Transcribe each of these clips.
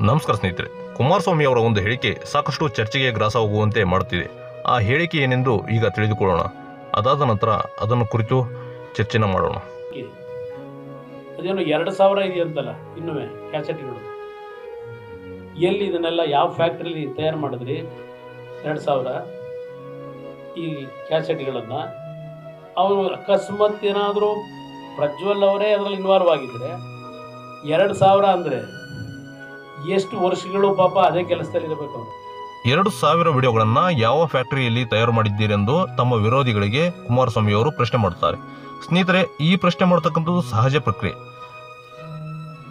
ನಮಸ್ಕಾರ ಸ್ನೇಹಿತರೆ, ಕುಮಾರಸ್ವಾಮಿ ಅವರ ಒಂದು ಹೇಳಿಕೆ ಸಾಕಷ್ಟು ಚರ್ಚೆಗೆ ಗ್ರಾಸವಾಗುವಂತೆ ಮಾಡುತ್ತಿದೆ. ಆ ಹೇಳಿಕೆ ಏನೆಂದು ಈಗ ತಿಳಿದುಕೊಳ್ಳೋಣ. ಅದಾದ ನಂತರ ಅದನ್ನು ಕುರಿತು ಚರ್ಚೆನ ಮಾಡೋಣ. ಅದೇನು ಎರಡು ಸಾವಿರ ಇದೆಯಂತಲ್ಲ ಇನ್ನುವೇ ಕ್ಯಾಸೆಟ್ಗಳು ಎಲ್ಲಿ ಇದನ್ನೆಲ್ಲ ಯಾವ ಫ್ಯಾಕ್ಟ್ರಿಲಿ ತಯಾರು ಮಾಡಿದ್ರಿ? ಎರಡು ಸಾವಿರ. ಈ ಕ್ಯಾಸೆಟ್ಗಳನ್ನು ಅವರು ಅಕಸ್ಮಾತ್ ಏನಾದರೂ ಪ್ರಜ್ವಲ್ ಅವರೇ ಅದರಲ್ಲಿ ಇನ್ವಾಲ್ವ್ ಆಗಿದ್ದರೆ ಎರಡು ಸಾವಿರ ಅಂದರೆ ಎಷ್ಟು ವರ್ಷಗಳು ಪಾಪ ಅದೇ ಕೆಲಸದಲ್ಲಿ ಇರಬೇಕು ಅವರು. ಎರಡು ಸಾವಿರ ವಿಡಿಯೋಗಳನ್ನ ಯಾವ ಫ್ಯಾಕ್ಟರಿಯಲ್ಲಿ ತಯಾರು ಮಾಡಿದ್ದೀರೆಂದು ತಮ್ಮ ವಿರೋಧಿಗಳಿಗೆ ಕುಮಾರಸ್ವಾಮಿ ಅವರು ಪ್ರಶ್ನೆ ಮಾಡುತ್ತಾರೆ. ಸ್ನೇಹಿತರೆ ಈ ಪ್ರಶ್ನೆ ಮಾಡತಕ್ಕಂಥದ್ದು ಸಹಜ ಪ್ರಕ್ರಿಯೆ.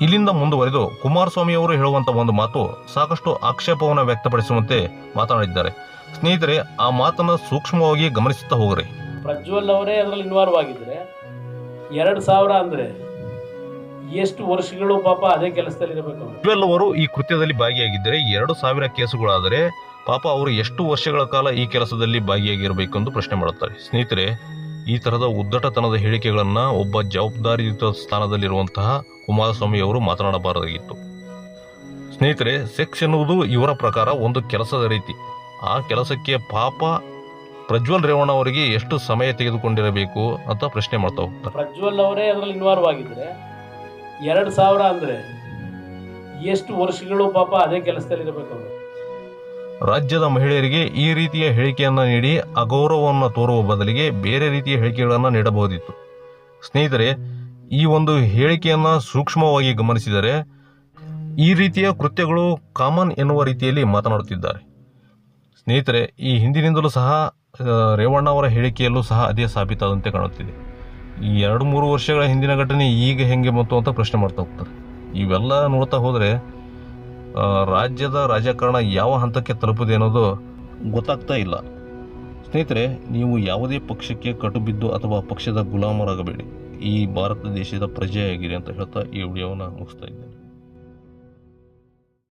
ಇಲ್ಲಿಂದ ಮುಂದುವರೆದು ಕುಮಾರಸ್ವಾಮಿ ಅವರು ಹೇಳುವಂತ ಒಂದು ಮಾತು ಸಾಕಷ್ಟು ಆಕ್ಷೇಪವನ್ನು ವ್ಯಕ್ತಪಡಿಸುವಂತೆ ಮಾತನಾಡಿದ್ದಾರೆ. ಸ್ನೇಹಿತರೆ ಆ ಮಾತನ್ನು ಸೂಕ್ಷ್ಮವಾಗಿ ಗಮನಿಸುತ್ತಾ ಹೋಗ್ರಿ. ಪ್ರಜ್ವಲ್ ಅವರೇ ಅದರಲ್ಲಿ ಇನ್ವಾಲ್ವ್ ಆಗಿದ್ರೆ ಎರಡು ಸಾವಿರ ಅಂದರೆ ಎಷ್ಟು ವರ್ಷಗಳು ಪಾಪ ಅದೇ ಕೆಲಸದಲ್ಲಿ ಇರಬೇಕು? ಇವೆಲ್ಲವರು ಈ ಕೃತ್ಯದಲ್ಲಿ ಭಾಗಿಯಾಗಿದ್ದರೆ ಎರಡು ಸಾವಿರ ಕೇಸುಗಳಾದರೆ ಪಾಪ ಅವರು ಎಷ್ಟು ವರ್ಷಗಳ ಕಾಲ ಈ ಕೆಲಸದಲ್ಲಿ ಭಾಗಿಯಾಗಿರಬೇಕು ಎಂದು ಪ್ರಶ್ನೆ ಮಾಡುತ್ತಾರೆ. ಸ್ನೇಹಿತರೆ ಈ ತರಹದ ಉದ್ದಟತನದ ಹೇಳಿಕೆಗಳನ್ನ ಒಬ್ಬ ಜವಾಬ್ದಾರಿಯುತ ಸ್ಥಾನದಲ್ಲಿರುವಂತಹ ಕುಮಾರಸ್ವಾಮಿ ಅವರು ಮಾತನಾಡಬಾರದಾಗಿತ್ತು. ಸ್ನೇಹಿತರೆ ಸೆಕ್ಸ್ ಎನ್ನುವುದು ಇವರ ಪ್ರಕಾರ ಒಂದು ಕೆಲಸದ ರೀತಿ. ಆ ಕೆಲಸಕ್ಕೆ ಪಾಪ ಪ್ರಜ್ವಲ್ ರೇವಣ್ಣ ಅವರಿಗೆ ಎಷ್ಟು ಸಮಯ ತೆಗೆದುಕೊಂಡಿರಬೇಕು ಅಂತ ಪ್ರಶ್ನೆ ಮಾಡ್ತಾ ಹೋಗ್ತಾರೆ. ಪ್ರಜ್ವಲ್ ಅವರೇ ಅದರಲ್ಲಿ ಇನ್ವಾಲ್ವ್ ಆಗಿದ್ದರೆ ಎರಡು ಸಾವಿರ ಅಂದರೆ ಎಷ್ಟು ವರ್ಷಗಳು ಪಾಪ ಅದೇ ಕೆಲಸದಲ್ಲಿ ಇರಬೇಕು ಅವರು. ರಾಜ್ಯದ ಮಹಿಳೆಯರಿಗೆ ಈ ರೀತಿಯ ಹೇಳಿಕೆಯನ್ನ ನೀಡಿ ಅಗೌರವವನ್ನು ತೋರುವ ಬದಲಿಗೆ ಬೇರೆ ರೀತಿಯ ಹೇಳಿಕೆಗಳನ್ನು ನೀಡಬಹುದಿತ್ತು. ಸ್ನೇಹಿತರೆ, ಈ ಒಂದು ಹೇಳಿಕೆಯನ್ನು ಸೂಕ್ಷ್ಮವಾಗಿ ಗಮನಿಸಿದರೆ ಈ ರೀತಿಯ ಕೃತ್ಯಗಳು ಕಾಮನ್ ಎನ್ನುವ ರೀತಿಯಲ್ಲಿ ಮಾತನಾಡುತ್ತಿದ್ದಾರೆ. ಸ್ನೇಹಿತರೆ, ಈ ಹಿಂದಿನಿಂದಲೂ ಸಹ ರೇವಣ್ಣ ಅವರ ಹೇಳಿಕೆಯಲ್ಲೂ ಸಹ ಅದೇ ಸಾಬೀತಾದಂತೆ ಕಾಣುತ್ತಿದೆ. ಈ ಎರಡು ಮೂರು ವರ್ಷಗಳ ಹಿಂದಿನ ಘಟನೆ ಈಗ ಹೆಂಗೆ ಬಂತು ಅಂತ ಪ್ರಶ್ನೆ ಮಾಡ್ತಾ ಹೋಗ್ತಾರೆ. ಇವೆಲ್ಲ ನೋಡ್ತಾ ಹೋದರೆ ರಾಜ್ಯದ ರಾಜಕಾರಣ ಯಾವ ಹಂತಕ್ಕೆ ತಲುಪಿದೆ ಅನ್ನೋದು ಗೊತ್ತಾಗ್ತಾ ಇಲ್ಲ. ಸ್ನೇಹಿತರೆ, ನೀವು ಯಾವುದೇ ಪಕ್ಷಕ್ಕೆ ಕಟುಬಿದ್ದು ಅಥವಾ ಪಕ್ಷದ ಗುಲಾಮರಾಗಬೇಡಿ. ಈ ಭಾರತ ದೇಶದ ಪ್ರಜೆಯಾಗಿರಿ ಅಂತ ಹೇಳ್ತಾ ಈ ವಿಡಿಯೋವನ್ನು ಮುಗಿಸ್ತಾ ಇದ್ದೇನೆ.